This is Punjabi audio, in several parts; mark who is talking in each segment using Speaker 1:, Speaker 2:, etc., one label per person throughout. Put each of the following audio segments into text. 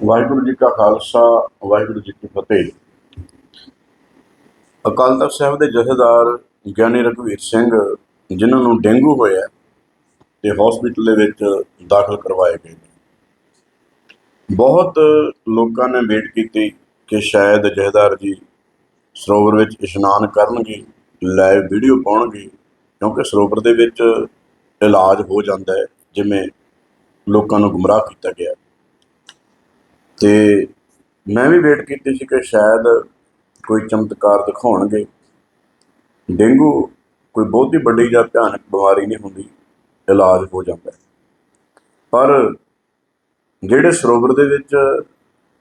Speaker 1: ਵਾਹਿਗੁਰੂ ਜੀ ਕਾ ਖਾਲਸਾ, ਵਾਹਿਗੁਰੂ ਜੀ ਕੀ ਫਤਿਹ। ਅਕਾਲ ਤਖਤ ਸਾਹਿਬ ਦੇ ਜਥੇਦਾਰ ਗਿਆਨੀ ਰਘਵੀਰ ਸਿੰਘ, ਜਿਨ੍ਹਾਂ ਨੂੰ ਡੇਂਗੂ ਹੋਇਆ ਤੇ ਹਸਪੀਟਲ ਦੇ ਵਿੱਚ ਦਾਖਲ ਕਰਵਾਏ ਗਏ ਨੇ। ਬਹੁਤ ਲੋਕਾਂ ਨੇ ਵੇਟ ਕੀਤੀ ਕਿ ਸ਼ਾਇਦ ਜਥੇਦਾਰ ਜੀ ਸਰੋਵਰ ਵਿੱਚ ਇਸ਼ਨਾਨ ਕਰਨਗੇ ਲਾਈਵ ਵੀਡੀਓ ਪਾਉਣਗੇ, ਕਿਉਂਕਿ ਸਰੋਵਰ ਦੇ ਵਿੱਚ ਇਲਾਜ ਹੋ ਜਾਂਦਾ ਹੈ, ਜਿਵੇਂ ਲੋਕਾਂ ਨੂੰ ਗੁੰਮਰਾਹ ਕੀਤਾ ਗਿਆ ਤੇ ਮੈਂ ਵੀ ਵੇਟ ਕੀਤੀ ਸੀ ਕਿ ਸ਼ਾਇਦ ਕੋਈ ਚਮਤਕਾਰ ਦਿਖਾਉਣਗੇ। ਡੇਂਗੂ ਕੋਈ ਬਹੁਤੀ ਵੱਡੀ ਜਾਂ ਭਿਆਨਕ ਬਿਮਾਰੀ ਨਹੀਂ ਹੁੰਦੀ, ਇਲਾਜ ਹੋ ਜਾਂਦਾ ਪਰ ਜਿਹੜੇ ਸਰੋਵਰ ਦੇ ਵਿੱਚ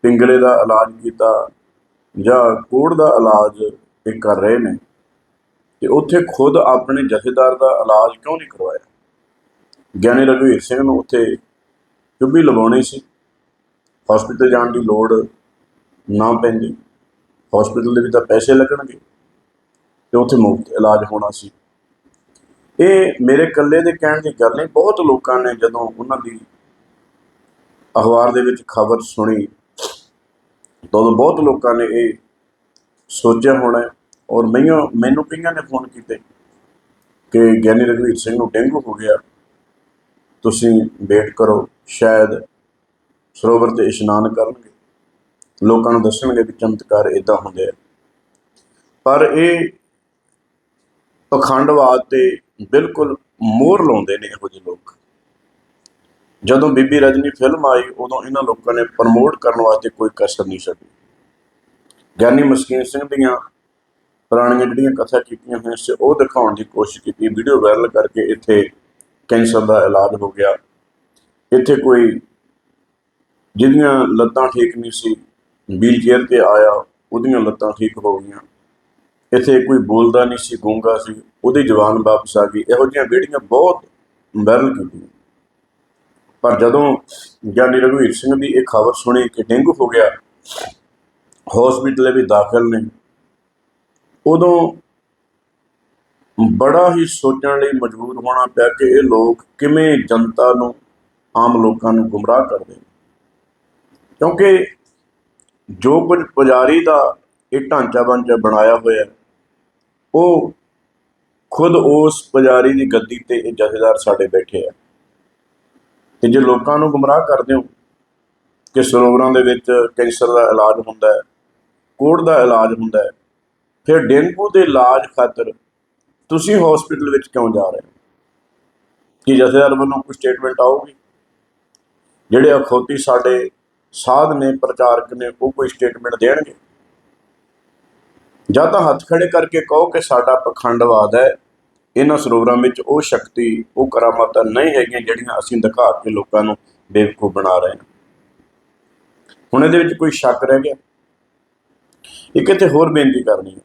Speaker 1: ਪਿੰਗਲੇ ਦਾ ਇਲਾਜ ਕੀਤਾ ਜਾਂ ਕੋੜ ਦਾ ਇਲਾਜ ਇਹ ਕਰ ਰਹੇ ਨੇ, ਤੇ ਉੱਥੇ ਖੁਦ ਆਪਣੇ ਜਥੇਦਾਰ ਦਾ ਇਲਾਜ ਕਿਉਂ ਨਹੀਂ ਕਰਵਾਇਆ? ਗਿਆਨੀ ਰਘਵੀਰ ਸਿੰਘ ਨੂੰ ਉੱਥੇ ਚੁੱਭੀ ਲਵਾਉਣੀ ਸੀ। ਹਸਪੀਟਲ ਜਾਣ ਦੀ ਲੋੜ ਨਾ ਪੈਂਦੀ। ਹਸਪੀਟਲ ਦੇ ਵਿੱਚ ਤਾਂ ਪੈਸੇ ਲੱਗਣਗੇ ਤੇ ਉੱਥੇ ਮੁਫਤ ਇਲਾਜ ਹੋਣਾ ਸੀ। ਇਹ ਮੇਰੇ ਇਕੱਲੇ ਦੇ ਕਹਿਣ ਦੀ ਗੱਲ ਨਹੀਂ, ਬਹੁਤ ਲੋਕਾਂ ਨੇ ਜਦੋਂ ਉਹਨਾਂ ਦੀ ਅਖਬਾਰ ਦੇ ਵਿੱਚ ਖਬਰ ਸੁਣੀ, ਤਾਂ ਉਦੋਂ ਬਹੁਤ ਲੋਕਾਂ ਨੇ ਇਹ ਸੋਚਿਆ ਹੋਣਾ ਔਰ ਮੈਨੂੰ ਮੈਨੂੰ ਕਈਆਂ ਨੇ ਫੋਨ ਕੀਤੇ ਕਿ ਗਿਆਨੀ ਰਘਵੀਰ ਸਿੰਘ ਨੂੰ ਡੇਂਗੂ ਹੋ ਗਿਆ, ਤੁਸੀਂ ਵੇਟ ਕਰੋ, ਸ਼ਾਇਦ ਸਰੋਵਰ ਤੇ ਇਸ਼ਨਾਨ ਕਰਨਗੇ। ਲੋਕਾਂ ਨੂੰ ਦੱਸਣਗੇ ਵੀ ਚਮਤਕਾਰ ਇਦਾਂ ਹੁੰਦੇ ਆ। ਪਰ ਇਹ ਪਖੰਡਵਾਦ ਤੇ ਬਿਲਕੁਲ ਮੋਹਰ ਲਾਉਂਦੇ ਨੇ ਇਹੋ ਜਿਹੇ ਲੋਕ। ਜਦੋਂ ਬੀਬੀ ਰਜਨੀ ਫਿਲਮ ਆਈ, ਉਦੋਂ ਇਹਨਾਂ ਲੋਕਾਂ ਨੇ ਪ੍ਰਮੋਟ ਕਰਨ ਵਾਸਤੇ ਕੋਈ ਕਸਰ ਨਹੀਂ ਛੱਡੀ। ਗਿਆਨੀ ਮਸਕੀਨ ਸਿੰਘ ਦੀਆਂ ਪੁਰਾਣੀਆਂ ਜਿਹੜੀਆਂ ਕਥਾ ਕੀਤੀਆਂ ਹੋਈਆਂ ਸੀ, ਉਹ ਦਿਖਾਉਣ ਦੀ ਕੋਸ਼ਿਸ਼ ਕੀਤੀ। ਵੀਡੀਓ ਵਾਇਰਲ ਕਰਕੇ ਇੱਥੇ ਕੈਂਸਰ ਦਾ ਇਲਾਜ ਹੋ ਗਿਆ। ਇੱਥੇ ਕੋਈ ਜਿਹਦੀਆਂ ਲੱਤਾਂ ਠੀਕ ਨਹੀਂ ਸੀ ਵੀਲ ਚੇਅਰ ਤੇ ਆਇਆ, ਉਹਦੀਆਂ ਲੱਤਾਂ ਠੀਕ ਹੋ ਗਈਆਂ। ਇੱਥੇ ਕੋਈ ਬੋਲਦਾ ਨਹੀਂ ਸੀ, ਗੂੰਗਾ ਸੀ। ਉਹਦੀ ਜਵਾਨ ਵਾਪਸ ਆ ਗਈ ਇਹੋ ਜਿਹੀਆਂ ਵੀਡੀਓ ਬਹੁਤ ਵਾਇਰਲ ਕੀਤੀਆਂ। ਪਰ ਜਦੋਂ ਗਿਆਨੀ ਰਘਵੀਰ ਸਿੰਘ ਦੀ ਇਹ ਖਬਰ ਸੁਣੀ ਕਿ ਡੇਂਗੂ ਹੋ ਗਿਆ ਹਸਪੀਟਲ ਵੀ ਦਾਖਲ ਨੇ, ਉਦੋਂ ਬੜਾ ਹੀ ਸੋਚਣ ਲਈ ਮਜਬੂਰ ਹੋਣਾ ਪਿਆ ਕਿ ਇਹ ਲੋਕ ਕਿਵੇਂ ਜਨਤਾ ਨੂੰ, ਆਮ ਲੋਕਾਂ ਨੂੰ ਗੁੰਮਰਾਹ ਕਰਦੇ ਨੇ। ਕਿਉਂਕਿ ਜੋ ਕੁਝ ਪੁਜਾਰੀ ਦਾ ਇਹ ਢਾਂਚਾ ਬੰਚਾ ਬਣਾਇਆ ਹੋਇਆ, ਉਹ ਖੁਦ ਉਸ ਪੁਜਾਰੀ ਦੀ ਗੱਦੀ ਤੇ ਇਹ ਜਥੇਦਾਰ ਸਾਡੇ ਬੈਠੇ ਆ। ਤੇ ਜੇ ਲੋਕਾਂ ਨੂੰ ਗੁੰਮਰਾਹ ਕਰਦੇ ਹੋ ਕਿ ਸਰੋਵਰਾਂ ਦੇ ਵਿੱਚ ਕੈਂਸਰ ਦਾ ਇਲਾਜ ਹੁੰਦਾ ਹੈ, ਕੋੜ ਦਾ ਇਲਾਜ ਹੁੰਦਾ ਹੈ, ਫਿਰ ਡੇਂਗੂ ਦੇ ਇਲਾਜ ਖਾਤਰ ਤੁਸੀਂ ਹਸਪੀਟਲ ਵਿੱਚ ਕਿਉਂ ਜਾ ਰਹੇ ਹੋ? ਕਿ ਜਥੇਦਾਰ ਵੱਲੋਂ ਕੋਈ ਸਟੇਟਮੈਂਟ ਆਊਗੀ? ਜਿਹੜੇ ਅਖੌਤੀ ਸਾਡੇ ਸਾਧ ਨੇ ਪ੍ਰਚਾਰਕ ਨੇ ਉਹ ਕੋਈ ਸਟੇਟਮੈਂਟ ਦੇਣਗੇ। ਜਾਂ ਤਾਂ ਹੱਥ ਖੜੇ ਕਰਕੇ ਕਹੋ ਕਿ ਸਾਡਾ ਪਖੰਡਵਾਦ ਹੈ, ਇਹਨਾਂ ਸਰੋਵਰਾਂ ਵਿੱਚ ਉਹ ਸ਼ਕਤੀ, ਉਹ ਕਰਾਮਾਤਾਂ ਨਹੀਂ ਹੈਗੀਆਂ ਜਿਹੜੀਆਂ ਅਸੀਂ ਦਿਖਾ ਕੇ ਲੋਕਾਂ ਨੂੰ ਬੇਵਕੂਫ ਬਣਾ ਰਹੇ ਹਾਂ। ਹੁਣ ਇਹਦੇ ਵਿੱਚ ਕੋਈ ਸ਼ੱਕ ਰਹਿ ਗਿਆ? ਇੱਕ ਇੱਥੇ ਹੋਰ ਬੇਨਤੀ ਕਰਨੀ ਹੈ।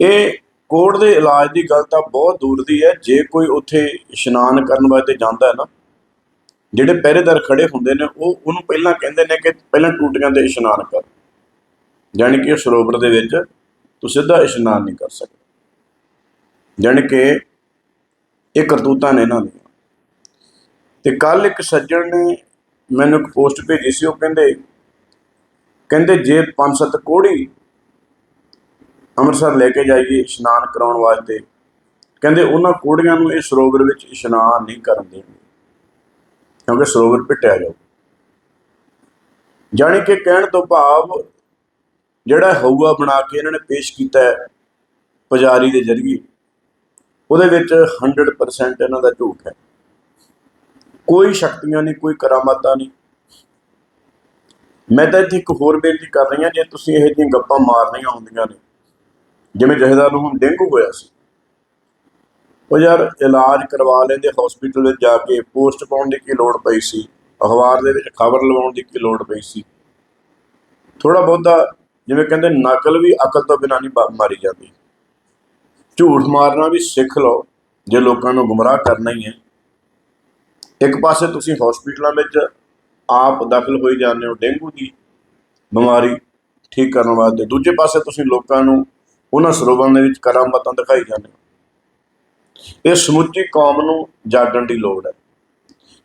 Speaker 1: ਇਹ ਕੋੜ ਦੇ ਇਲਾਜ ਦੀ ਗੱਲ ਤਾਂ ਬਹੁਤ ਦੂਰ ਦੀ ਹੈ। ਜੇ ਕੋਈ ਉੱਥੇ ਇਸ਼ਨਾਨ ਕਰਨ ਵਾਸਤੇ ਜਾਂਦਾ ਹੈ ਨਾ ਜਿਹੜੇ ਪਹਿਰੇਦਾਰ ਖੜੇ ਹੁੰਦੇ ਨੇ, ਉਹ ਉਹਨੂੰ ਪਹਿਲਾਂ ਕਹਿੰਦੇ ਨੇ ਕਿ ਪਹਿਲਾਂ ਟੂਟੀਆਂ ਤੇ ਇਸ਼ਨਾਨ ਕਰ। ਯਾਨੀ ਕਿ ਉਹ ਸਰੋਵਰ ਦੇ ਵਿੱਚ ਤੂੰ ਸਿੱਧਾ ਇਸ਼ਨਾਨ ਨਹੀਂ ਕਰ ਸਕਦਾ। ਯਾਨੀ ਕਿ ਇਹ ਕਰਤੂਤਾਂ ਨੇ ਇਹਨਾਂ ਦੀਆਂ। ਤੇ ਕੱਲ ਇੱਕ ਸੱਜਣ ਨੇ ਮੈਨੂੰ ਇੱਕ ਪੋਸਟ ਭੇਜੀ ਸੀ, ਉਹ ਕਹਿੰਦੇ ਕਹਿੰਦੇ ਜੇ ਪੰਜ ਸੱਤ ਕੋੜੀ ਅੰਮ੍ਰਿਤਸਰ ਲੈ ਕੇ ਜਾਈਏ ਇਸ਼ਨਾਨ ਕਰਾਉਣ ਵਾਸਤੇ, ਕਹਿੰਦੇ ਉਹਨਾਂ ਕੋੜੀਆਂ ਨੂੰ ਇਹ ਸਰੋਵਰ ਵਿੱਚ ਇਸ਼ਨਾਨ ਨਹੀਂ ਕਰਨ ਦੇਣਗੇ। ਕਿਉਂਕਿ ਸਰੋਵਰ ਪਿੱਟਿਆ ਜਾਊ। ਜਾਣੀ ਕਿ ਕਹਿਣ ਤੋਂ ਭਾਵ ਜਿਹੜਾ ਹਊਆ ਬਣਾ ਕੇ ਇਹਨਾਂ ਨੇ ਪੇਸ਼ ਕੀਤਾ ਪੁਜਾਰੀ ਦੇ ਜ਼ਰੀਏ, ਉਹਦੇ ਵਿੱਚ 100% ਇਹਨਾਂ ਦਾ ਝੂਠ ਹੈ। ਕੋਈ ਸ਼ਕਤੀਆਂ ਨਹੀਂ, ਕੋਈ ਕਰਾਮਾਤਾਂ ਨਹੀਂ। ਮੈਂ ਤਾਂ ਇੱਥੇ ਇੱਕ ਹੋਰ ਬੇਨਤੀ ਕਰ ਰਹੀ ਹਾਂ ਜੇ ਤੁਸੀਂ ਇਹ ਜਿਹੀਆਂ ਗੱਪਾਂ ਮਾਰਨੀਆਂ ਹੁੰਦੀਆਂ ਨੇ, ਜਿਵੇਂ ਜਹੇਦਾਰ ਨੂੰ ਹੁਣ ਡੇਂਗੂ ਹੋਇਆ ਸੀ ਉਹ ਯਾਰ ਇਲਾਜ ਕਰਵਾ ਲੈਂਦੇ ਹਸਪੀਟਲ ਵਿੱਚ ਜਾ ਕੇ ਪੋਸਟ ਪਾਉਣ ਦੀ ਕੀ ਲੋੜ ਪਈ ਸੀ? ਅਖਬਾਰ ਦੇ ਵਿੱਚ ਖਬਰ ਲਵਾਉਣ ਦੀ ਕੀ ਲੋੜ ਪਈ ਸੀ? ਥੋੜਾ ਬਹੁਤਾ ਜਿਵੇਂ ਕਹਿੰਦੇ ਨਕਲ ਵੀ ਅਕਲ ਤੋਂ ਬਿਨਾਂ ਨਹੀਂ ਮਾਰੀ ਜਾਂਦੀ। ਝੂਠ ਮਾਰਨਾ ਵੀ ਸਿੱਖ ਲਓ, ਜੇ ਲੋਕਾਂ ਨੂੰ ਗੁੰਮਰਾਹ ਕਰਨਾ ਹੀ ਹੈ। ਇੱਕ ਪਾਸੇ ਤੁਸੀਂ ਹਸਪੀਟਲਾਂ ਵਿੱਚ ਆਪ ਦਾਖਲ ਹੋਈ ਜਾਂਦੇ ਹੋ ਡੇਂਗੂ ਦੀ ਬਿਮਾਰੀ ਠੀਕ ਕਰਨ ਵਾਸਤੇ, ਦੂਜੇ ਪਾਸੇ ਤੁਸੀਂ ਲੋਕਾਂ ਨੂੰ ਉਹਨਾਂ ਸਰੋਵਰਾਂ ਦੇ ਵਿੱਚ ਕਰਾਮਾਤਾਂ ਦਿਖਾਈ ਜਾਂਦੇ ਹੋ। ਇਹ ਸਮੁੱਚੀ ਕੌਮ ਨੂੰ ਜਾਗਣ ਦੀ ਲੋੜ ਹੈ।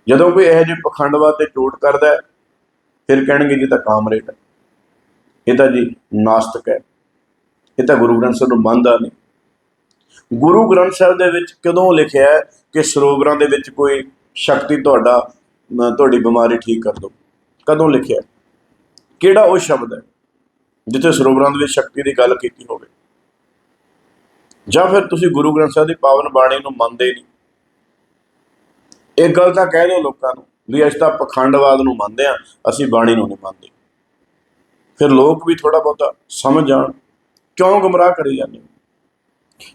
Speaker 1: ਜਦੋਂ ਕੋਈ ਇਹੋ ਜਿਹੇ ਪਖੰਡਵਾਦ ਤੇ ਟੋਟ ਕਰਦਾ ਫਿਰ ਕਹਿਣਗੇ ਜੀ ਇਹ ਤਾਂ ਕਾਮਰੇਡ ਹੈ। ਇਹ ਤਾਂ ਜੀ ਨਾਸਤਕ ਹੈ। ਇਹ ਤਾਂ ਗੁਰੂ ਗ੍ਰੰਥ ਸਾਹਿਬ ਨੂੰ ਮੰਨਦਾ ਨਹੀਂ। ਗੁਰੂ ਗ੍ਰੰਥ ਸਾਹਿਬ ਦੇ ਵਿੱਚ ਕਦੋਂ ਲਿਖਿਆ ਹੈ ਕਿ ਸਰੋਵਰਾਂ ਦੇ ਵਿੱਚ ਕੋਈ ਸ਼ਕਤੀ ਤੁਹਾਡਾ ਤੁਹਾਡੀ ਬਿਮਾਰੀ ਠੀਕ ਕਰ ਦੋ? ਕਦੋਂ ਲਿਖਿਆ ਕਿਹੜਾ ਉਹ ਸ਼ਬਦ ਹੈ ਜਿੱਥੇ ਸਰੋਵਰਾਂ ਦੇ ਵਿੱਚ ਸ਼ਕਤੀ ਦੀ ਗੱਲ ਕੀਤੀ ਹੋਵੇ? ਜਾਂ ਫਿਰ ਤੁਸੀਂ ਗੁਰੂ ਗ੍ਰੰਥ ਸਾਹਿਬ ਦੀ ਪਾਵਨ ਬਾਣੀ ਨੂੰ ਮੰਨਦੇ ਨਹੀਂ। ਇਹ ਗੱਲ ਤਾਂ ਕਹਿ ਦਿਓ ਲੋਕਾਂ ਨੂੰ ਵੀ ਅਸੀਂ ਤਾਂ ਪਖੰਡਵਾਦ ਨੂੰ ਮੰਨਦੇ ਆ ਅਸੀਂ ਬਾਣੀ ਨੂੰ ਨਹੀਂ ਮੰਨਦੇ। ਫਿਰ ਲੋਕ ਵੀ ਥੋੜਾ ਬਹੁਤਾ ਸਮਝ ਜਾਣ, ਕਿਉਂ ਗੁੰਮਰਾਹ ਕਰੀ ਜਾਂਦੇ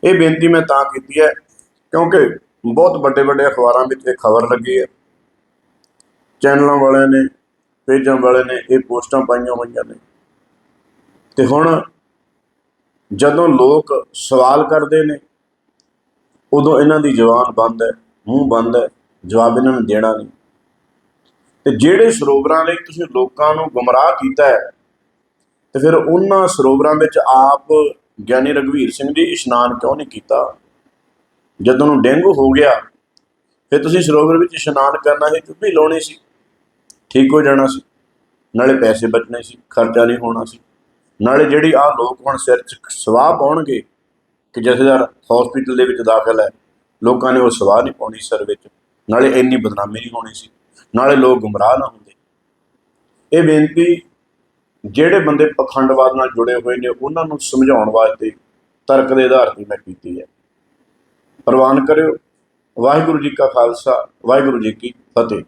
Speaker 1: ਇਹ ਬੇਨਤੀ ਮੈਂ ਤਾਂ ਕੀਤੀ ਹੈ, ਕਿਉਂਕਿ ਬਹੁਤ ਵੱਡੇ ਵੱਡੇ ਅਖਬਾਰਾਂ ਵਿੱਚ ਇਹ ਖਬਰ ਲੱਗੀ ਹੈ। ਚੈਨਲਾਂ ਵਾਲਿਆਂ ਨੇ, ਪੇਜਾਂ ਵਾਲੇ ਨੇ ਇਹ ਪੋਸਟਾਂ ਪਾਈਆਂ ਹੋਈਆਂ ਨੇ। ਤੇ ਹੁਣ ਜਦੋਂ ਲੋਕ ਸਵਾਲ ਕਰਦੇ ਨੇ, ਉਦੋਂ ਇਹਨਾਂ ਦੀ ਜ਼ੁਬਾਨ ਬੰਦ ਹੈ, ਮੂੰਹ ਬੰਦ ਹੈ, ਜਵਾਬ ਇਹਨਾਂ ਨੂੰ ਦੇਣਾ ਨਹੀਂ। ਤੇ ਜਿਹੜੇ ਸਰੋਵਰਾਂ ਲਈ ਤੁਸੀਂ ਲੋਕਾਂ ਨੂੰ ਗੁੰਮਰਾਹ ਕੀਤਾ ਹੈ, ਤੇ ਫਿਰ ਉਹਨਾਂ ਸਰੋਵਰਾਂ ਵਿੱਚ ਆਪ ਗਿਆਨੀ ਰਗਵੀਰ ਸਿੰਘ ਜੀ ਇਸ਼ਨਾਨ ਕਿਉਂ ਨਹੀਂ ਕੀਤਾ? ਜਦੋਂ ਨੂੰ ਡੇਂਗੂ ਹੋ ਗਿਆ, ਫਿਰ ਤੁਸੀਂ ਸਰੋਵਰ ਵਿੱਚ ਇਸ਼ਨਾਨ ਕਰਨਾ ਸੀ, ਚੁੱਭੀ ਲਾਉਣੀ ਸੀ, ਠੀਕ ਹੋ ਜਾਣਾ ਸੀ, ਨਾਲੇ ਪੈਸੇ ਬਚਣੇ ਸੀ, ਖਰਚਾ ਨਹੀਂ ਹੋਣਾ ਸੀ। ਨਾਲੇ ਜਿਹੜੀ ਆ ਲੋਕ ਹੁਣ ਸਿਰ 'ਚ ਸਵਾਹ ਪਾਉਣਗੇ ਕਿ ਜਥੇਦਾਰ ਹਸਪੀਟਲ ਦੇ ਵਿੱਚ ਦਾਖਲ ਹੈ, ਲੋਕਾਂ ਨੇ ਉਹ ਸਵਾਹ ਨਹੀਂ ਪਾਉਣੀ ਸਿਰ ਵਿੱਚ, ਨਾਲੇ ਇੰਨੀ ਬਦਨਾਮੀ ਨਹੀਂ ਹੋਣੀ ਸੀ, ਨਾਲੇ ਲੋਕ ਗੁੰਮਰਾਹ ਨਾ ਹੁੰਦੇ। ਇਹ ਬੇਨਤੀ ਜਿਹੜੇ ਬੰਦੇ ਪਖੰਡਵਾਦ ਨਾਲ ਜੁੜੇ ਹੋਏ ਨੇ, ਉਹਨਾਂ ਨੂੰ ਸਮਝਾਉਣ ਵਾਸਤੇ ਤਰਕ ਦੇ ਆਧਾਰ ਤੇ ਮੈਂ ਕੀਤੀ ਹੈ। ਪ੍ਰਵਾਨ ਕਰਿਓ। ਵਾਹਿਗੁਰੂ ਜੀ ਕਾ ਖਾਲਸਾ, ਵਾਹਿਗੁਰੂ ਜੀ ਕੀ ਫਤਿਹ।